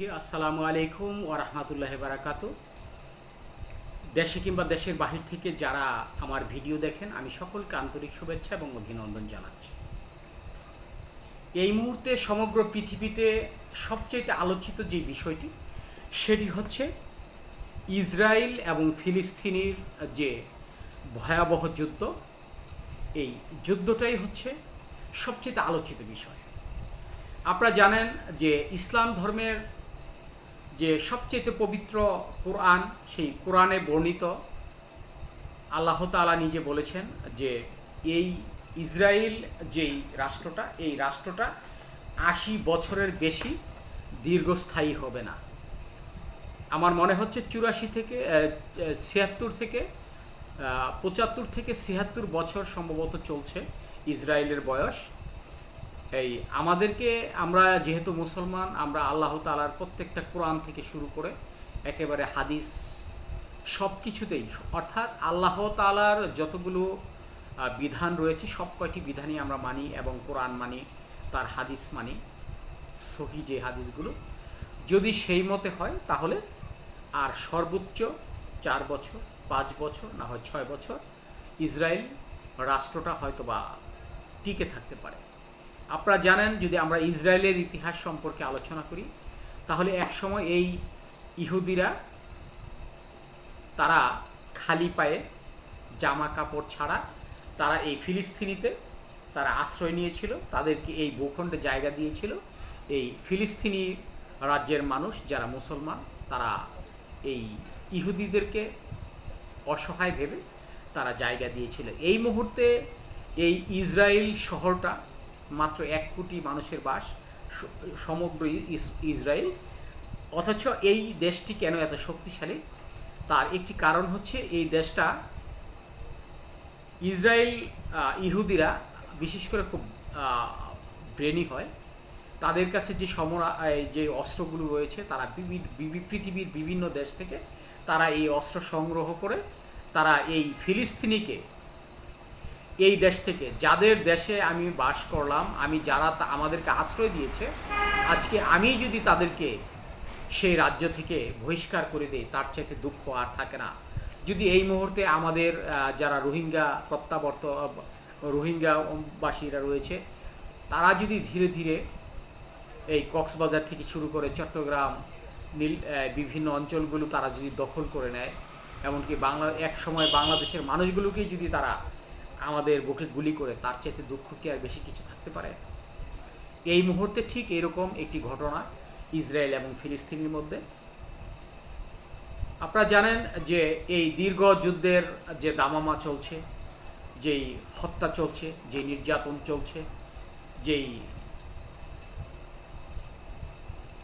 সুধী আসসালামু আলাইকুম ও রহমতুল্লাহ বারাকাতু দেশে কিংবা দেশের বাহির থেকে যারা আমার ভিডিও দেখেন, আমি সকলকে আন্তরিক শুভেচ্ছা এবং অভিনন্দন জানাচ্ছি। এই মুহূর্তে সমগ্র পৃথিবীতে সবচেয়ে আলোচিত যে বিষয়টি, সেটি হচ্ছে ইসরায়েল এবং ফিলিস্তিনির যে ভয়াবহ যুদ্ধ, এই যুদ্ধটাই হচ্ছে সবচেয়ে আলোচিত বিষয়। আপনারা জানেন যে ইসলাম ধর্মের যে সবচেয়ে পবিত্র কোরআন, সেই কোরআনে বর্ণিত, আল্লাহ তাআলা নিজে বলেছেন যে এই ইসরায়েল যেই রাষ্ট্রটা, এই রাষ্ট্রটা আশি বছরের বেশি দীর্ঘস্থায়ী হবে না। আমার মনে হচ্ছে চুরাশি থেকে ছিয়াত্তর থেকে পঁচাত্তর থেকে ছিয়াত্তর বছর সম্ভবত চলছে ইসরায়েলের বয়স। এই, আমাদেরকে আমরা যেহেতু মুসলমান, আমরা আল্লাহ তালার প্রত্যেকটা কোরআন থেকে শুরু করে একেবারে হাদিস সব কিছুতেই অর্থাৎ আল্লাহ তালার যতগুলো বিধান রয়েছে, সব কয়টি বিধানই আমরা মানি এবং কোরআন মানি, তার হাদিস মানি, সহি যে হাদিসগুলো। যদি সেই মতে হয়, তাহলে আর সর্বোচ্চ চার বছর, পাঁচ বছর, না হয় ছয় বছর ইসরায়েল রাষ্ট্রটা হয়তো বা টিকে থাকতে পারে। আপনারা জানেন, যদি আমরা ইসরায়েলের ইতিহাস সম্পর্কে আলোচনা করি, তাহলে একসময় এই ইহুদিরা, তারা খালি পায়ে জামা কাপড় ছাড়া তারা এই ফিলিস্তিনিতে তারা আশ্রয় নিয়েছিল, তাদেরকে এই ভূখণ্ডে জায়গা দিয়েছিল। এই ফিলিস্তিনি রাজ্যের মানুষ যারা মুসলমান, তারা এই ইহুদিদেরকে অসহায় ভেবে তারা জায়গা দিয়েছিল। এই মুহূর্তে এই ইসরায়েল শহরটা মাত্র এক কোটি মানুষের বাস সমগ্র ইসরায়েল। অথচ এই দেশটি কেন এত শক্তিশালী? তার একটি কারণ হচ্ছে এই দেশটা ইসরায়েল ইহুদিরা, বিশেষ করে খুব ব্রেনি হয়। তাদের কাছে যে সমরা যে অস্ত্রগুলো রয়েছে, তারা পৃথিবীর বিভিন্ন দেশ থেকে তারা এই অস্ত্র সংগ্রহ করে, তারা এই ফিলিস্তিনিকে এই দেশ থেকে। যাদের দেশে আমি বাস করলাম, আমি যারা আমাদেরকে আশ্রয় দিয়েছে, আজকে আমি যদি তাদেরকে সেই রাজ্য থেকে বহিষ্কার করে দেই, তার চাইতে দুঃখ আর থাকে না। যদি এই মুহূর্তে আমাদের যারা রোহিঙ্গা প্রত্যাবর্ত রোহিঙ্গাবাসীরা রয়েছে, তারা যদি ধীরে ধীরে এই কক্সবাজার থেকে শুরু করে চট্টগ্রাম, নীল বিভিন্ন অঞ্চলগুলো তারা যদি দখল করে নেয়, এমনকি বাংলা এক সময় বাংলাদেশের মানুষগুলোকেই যদি তারা আমাদের বুকে গুলি করে তার চাইতে দুঃখ কি আর বেশি কিছু থাকতে পারে? এই মুহূর্তে ঠিক এরকম একটি ঘটনা ইসরায়েল এবং ফিলিস্তিনের মধ্যে। আপনারা জানেন যে এই দীর্ঘ যুদ্ধের যে দামামা চলছে, যেই হত্যা চলছে যে নির্যাতন চলছে, যেই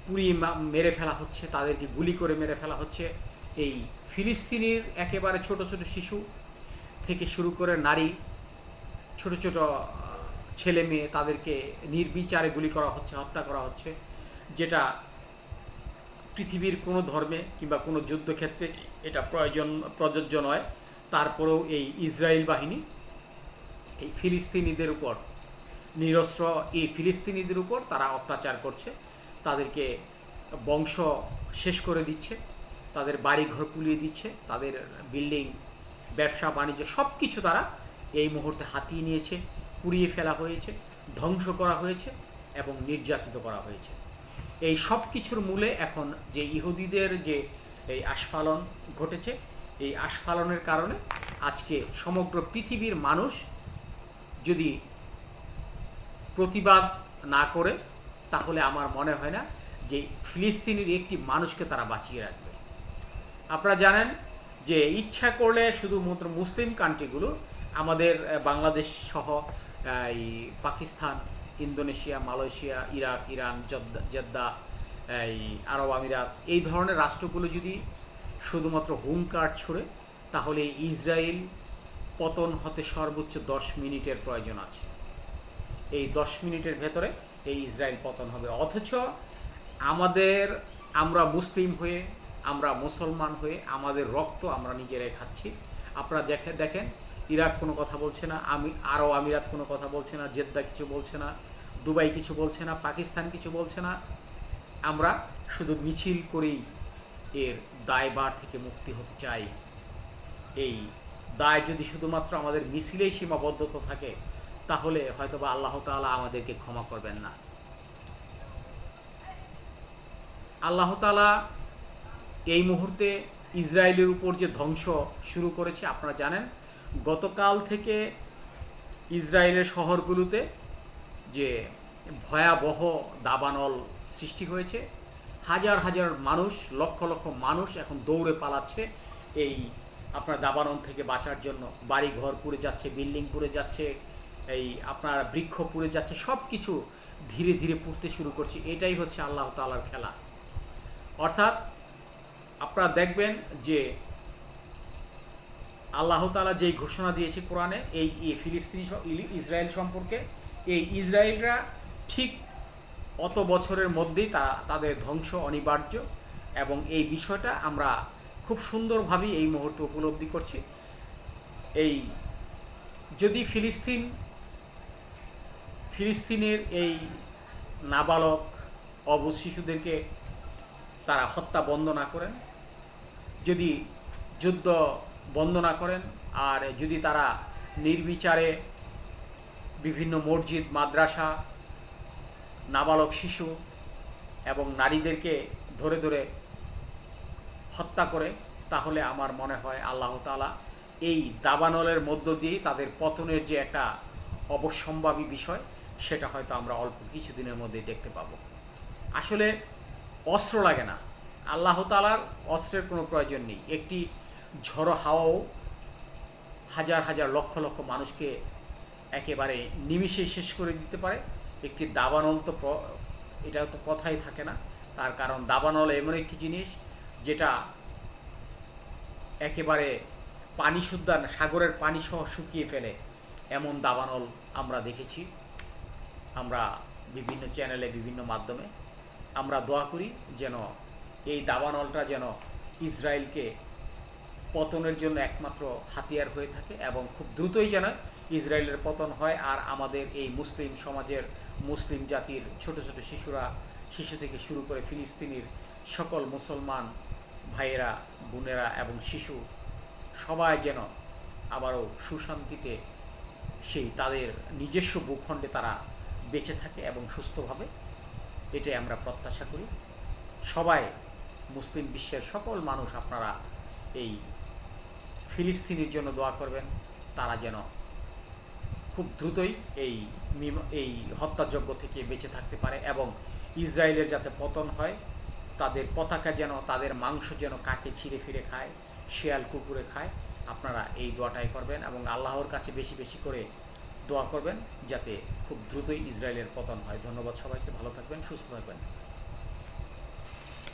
পুড়িয়ে মেরে ফেলা হচ্ছে, তাদেরকে গুলি করে মেরে ফেলা হচ্ছে, এই ফিলিস্তিনির একেবারে ছোট ছোট শিশু থেকে শুরু করে নারী, ছোট ছোট ছেলে মেয়ে তাদেরকে নির্বিচারে গুলি করা হচ্ছে, হত্যা করা হচ্ছে, যেটা পৃথিবীর কোনো ধর্মে কিংবা কোনো যুদ্ধক্ষেত্রে এটা প্রয়োজন, প্রযোজ্য নয়। তারপরেও এই ইসরায়েল বাহিনী, এই ফিলিস্তিনিদের উপর নিরস্ত্র, এই ফিলিস্তিনিদের উপর তারা অত্যাচার করছে, তাদেরকে বংশ শেষ করে দিচ্ছে, তাদের বাড়ি ঘর পুলিয়ে দিচ্ছে, তাদের বিল্ডিং ব্যবসা, বাণিজ্য সব কিছু তারা এই মুহূর্তে হাতিয়ে নিয়েছে, পুড়িয়ে ফেলা হয়েছে, ধ্বংস করা হয়েছে এবং নির্যাতিত করা হয়েছে। এই সব কিছুর মূলে এখন যে ইহুদিদের যে এই আস্ফালন ঘটেছে, এই আস্ফালনের কারণে আজকে সমগ্র পৃথিবীর মানুষ যদি প্রতিবাদ না করে, তাহলে আমার মনে হয় না যে ফিলিস্তিনের একটি মানুষকে তারা বাঁচিয়ে রাখবে। আপনারা জানেন যে ইচ্ছা করলে শুধুমাত্র মুসলিম কান্ট্রিগুলো, আমাদের বাংলাদেশ সহ এই Pakistan, Indonesia, Malaysia, Iraq, Iran, Jeddah, Jeddah, এই আরব আমিরাত, এই ধরনের রাষ্ট্রগুলো যদি শুধুমাত্র হুঙ্কার ছড়ে, তাহলে ইসরায়েল পতন হতে সর্বোচ্চ দশ মিনিটের প্রয়োজন আছে। এই দশ মিনিটের ভেতরে এই ইসরায়েল পতন হবে। অথচ আমাদের, আমরা মুসলিম হয়ে আমরা মুসলমান হয়ে আমাদের রক্ত আমরা নিজেরাই খাচ্ছি। আপনারা দেখে, দেখেন, ইরাক কোনো কথা বলছে না, আমি আরও আমিরাত কোনো কথা বলছে না, জেদ্দা কিছু বলছে না, দুবাই কিছু বলছে না, পাকিস্তান কিছু বলছে না। আমরা শুধু মিছিল করেই এর দায়ভার থেকে মুক্তি হতে চাই। এই দায় যদি শুধুমাত্র আমাদের মিছিলেই সীমাবদ্ধতা থাকে, তাহলে হয়তোবা আল্লাহ তাআলা আমাদেরকে ক্ষমা করবেন না। আল্লাহ তাআলা এই মুহূর্তে ইসরায়েলের উপর যে ধ্বংস শুরু করেছে, আপনারা জানেন, গতকাল থেকে ইসরায়েলের শহরগুলোতে যে ভয়াবহ দাবানল সৃষ্টি হয়েছে, হাজার হাজার মানুষ, লক্ষ লক্ষ মানুষ এখন দৌড়ে পালাচ্ছে এই আপনার দাবানল থেকে বাঁচার জন্য। বাড়ি ঘর পুড়ে যাচ্ছে, বিল্ডিং পুড়ে যাচ্ছে, এই আপনার বৃক্ষ পুড়ে যাচ্ছে সব কিছু ধীরে ধীরে পুড়তে শুরু করছে। এটাই হচ্ছে আল্লাহ তাআলার খেলা। অর্থাৎ আপনারা দেখবেন যে আল্লাহ তাআলা যেই ঘোষণা দিয়েছে কোরআনে, এই ফিলিস্তিনি ইসরায়েল সম্পর্কে, এই ইসরায়েলরা ঠিক অত বছরের মধ্যেই তা তাদের ধ্বংস অনিবার্য এবং এই বিষয়টা আমরা খুব সুন্দরভাবেই এই মুহূর্তে উপলব্ধি করছি। এই যদি ফিলিস্তিন, ফিলিস্তিনের এই নাবালক অবশিশুদেরকে তারা হত্যা বন্ধ না করেন যদি যুদ্ধ বন্ধ না করেন আর যদি তারা নির্বিচারে বিভিন্ন মসজিদ, মাদ্রাসা, নাবালক শিশু এবং নারীদেরকে ধরে ধরে হত্যা করে, তাহলে আমার মনে হয় আল্লাহ তাআলা এই দাবানলের মধ্য দিয়েই তাদের পতনের যে একটা অবশ্যম্ভাবী বিষয়, সেটা হয়তো আমরা অল্প কিছুদিনের মধ্যেই দেখতে পাবো। আসলে অস্ত্র লাগে না। আল্লাহ তালার অস্ত্রের কোনো প্রয়োজন নেই। একটি ঝড়ো হাওয়াও হাজার হাজার লক্ষ লক্ষ মানুষকে একেবারে নিমিষে শেষ করে দিতে পারে। একটি দাবানল তো এটা তো কথাই থাকে না। তার কারণ দাবানল এমন একটি জিনিস যেটা একেবারে পানি শুদ্ধা সাগরের পানি সহ শুকিয়ে ফেলে। এমন দাবানল আমরা দেখেছি। আমরা বিভিন্ন চ্যানেলে বিভিন্ন মাধ্যমে আমরা দোয়া করি যেন এই দাবানলটা যেন ইসরায়েলকে পতনের জন্য একমাত্র হাতিয়ার হয়ে থাকে এবং খুব দ্রুতই যেন ইসরায়েলের পতন হয় আর আমাদের এই মুসলিম সমাজের মুসলিম জাতির ছোট ছোট শিশুরা, শিশু থেকে শুরু করে ফিলিস্তিনির সকল মুসলমান ভাইয়েরা, বোনেরা এবং শিশু সবাই যেন আবারও সুশান্তিতে সেই তাদের নিজস্ব ভূখণ্ডে তারা বেঁচে থাকে এবং সুস্থভাবে। এটাই আমরা প্রত্যাশা করি। সবাই মুসলিম বিশ্বের সকল মানুষ আপনারা এই ফিলিস্তিনির জন্য দোয়া করবেন। তারা যেন খুব দ্রুতই এই এই হত্যাযজ্ঞ থেকে বেঁচে থাকতে পারে এবং ইসরায়েলের যাতে পতন হয়, তাদের পতাকা যেন, তাদের মাংস যেন কাকে ছিঁড়ে ফিরে খায়, শেয়াল কুকুরে খায়, আপনারা এই দোয়াটাই করবেন এবং আল্লাহর কাছে বেশি বেশি করে দোয়া করবেন যাতে খুব দ্রুতই ইসরায়েলের পতন হয়। ধন্যবাদ সবাইকে, ভালো থাকবেন, সুস্থ থাকবেন।